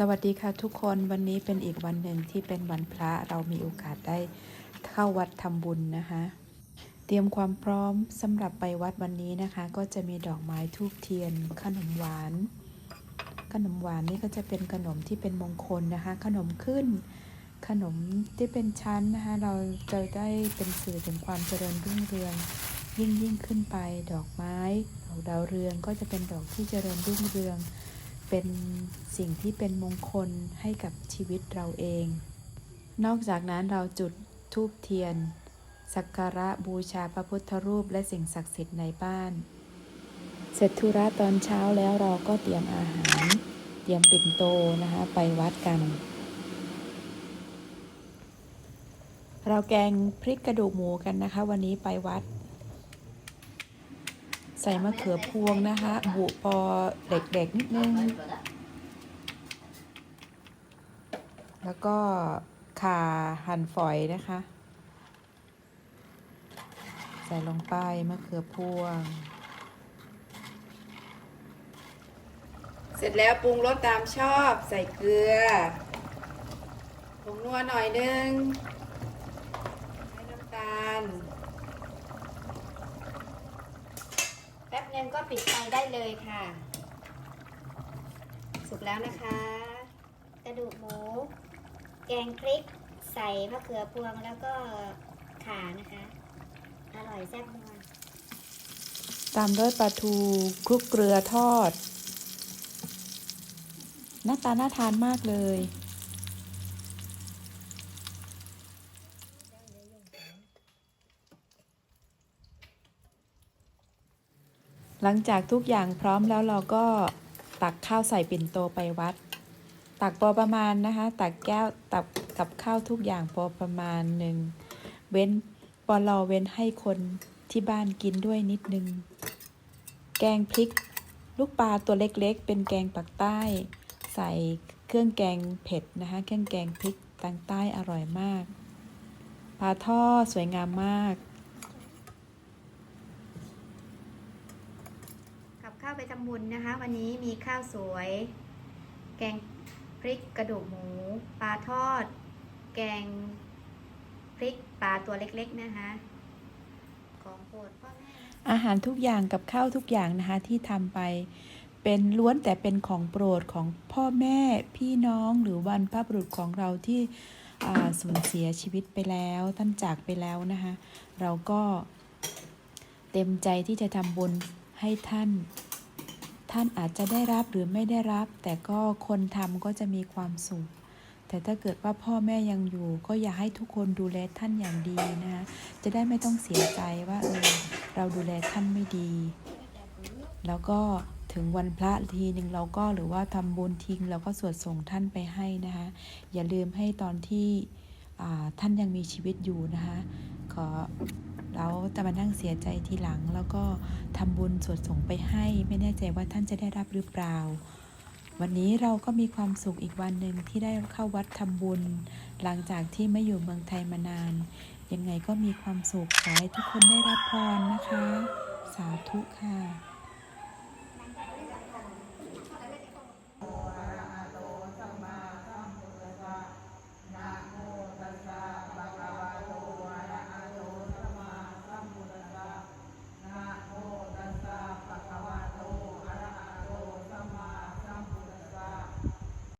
สวัสดีค่ะทุกคนวันนี้เป็นอีกวันหนึ่งที่เป็นวันพระเรามีโอกาสได้เข้าวัดทำบุญนะคะ เตรียมความพร้อมสำหรับไปวัดวันนี้นะคะ ก็จะมีดอกไม้ทูบเทียน ขนมหวาน ขนมหวานนี่ก็จะเป็นขนมที่เป็นมงคลนะคะ ขนมขึ้น ขนมที่เป็นชั้นนะคะ เราจะได้เป็นสื่อถึงความเจริญรุ่งเรือง ยิ่งยิ่งขึ้นไป ดอกไม้ดอกดาวเรืองก็จะเป็นดอกที่เจริญรุ่งเรือง เป็นสิ่งที่เป็นมงคลให้กับชีวิตเราเอง นอกจากนั้นเราจุดธูปเทียน สักการะบูชาพระพุทธรูปและสิ่งศักดิ์สิทธิ์ในบ้าน เสร็จธุระตอนเช้าแล้วเราก็เตรียมอาหาร เตรียมปิ่นโตนะคะไปวัดกัน เราแกงพริกกระดูกหมูกันนะคะ วันนี้ไปวัด ส่มะเขือพวงนะคะบุปอเด็กๆนิดนึง แล้วก็ข่าหั่นฝอยนะคะ ใส่ลงไปมะเขือพวง เสร็จแล้วปรุงรสตามชอบใส่เกลือผงนัวหน่อยนึง ให้น้ำตาล แป๊บ นึงก็ปิดไฟได้เลยค่ะ สุกแล้วนะคะ กระดูกหมู แกงพริก ใส่มะเขือพวงแล้วก็ขานะคะ อร่อยแซ่บนัวตามด้วยปลาทูคลุกเกลือทอด หน้าตาน่าทานมากเลย หลังจากทุกอย่างพร้อมแล้วเราก็ตักข้าวใส่ปิ่นโตไปวัด ตักพอประมาณนะคะ ตักแก้วตักกับข้าวทุกอย่างพอประมาณหนึ่งเว้นปอลอเว้นให้คนที่บ้านกินด้วยนิดนึง แกงพริก ลูกปลาตัวเล็กๆ เป็นแกงปักใต้ ใส่เครื่องแกงเผ็ดนะคะเครื่องแกงพริกตังใต้อร่อยมากปลาทอดสวยงามมาก กับ ข้าวไปทำบุญนะคะ วันนี้มีข้าวสวย แกงพริกกระดูกหมู ปลาทอด แกงพริกปลาตัวเล็กๆนะคะ ของโปรดพ่อแม่อาหารทุกอย่างกับข้าวทุกอย่างนะคะที่ทำไปเป็นล้วนแต่เป็นของโปรดของพ่อแม่พี่น้องหรือวันพระบุรุษของเราที่สูญเสียชีวิตไปแล้ว ท่านจากไปแล้วนะคะ เราก็เต็มใจที่จะทำบุญให้ท่าน ท่านอาจจะได้รับหรือไม่ได้รับ แต่ก็คนทำก็จะมีความสุข แต่ถ้าเกิดว่าพ่อแม่ยังอยู่ ก็อยากให้ทุกคนดูแลท่านอย่างดีนะคะจะได้ไม่ต้องเสียใจว่าเออเราดูแลท่านไม่ดี แล้วก็ถึงวันพระทีหนึ่งเราก็หรือว่าทำบุญทิ้งเราก็สวดส่งท่านไปให้นะคะอย่าลืมให้ตอนที่ท่านยังมีชีวิตอยู่นะคะขอ แล้วจะมานั่งเสียใจทีหลัง แล้วก็ทำบุญสวดส่งไปให้ ไม่แน่ใจว่าท่านจะได้รับหรือเปล่า วันนี้เราก็มีความสุขอีกวันหนึ่งที่ได้เข้าวัดทำบุญ หลังจากที่ไม่อยู่เมืองไทยมานาน ยังไงก็มีความสุขขอให้ทุกคนได้รับพรนะคะ สาธุค่ะ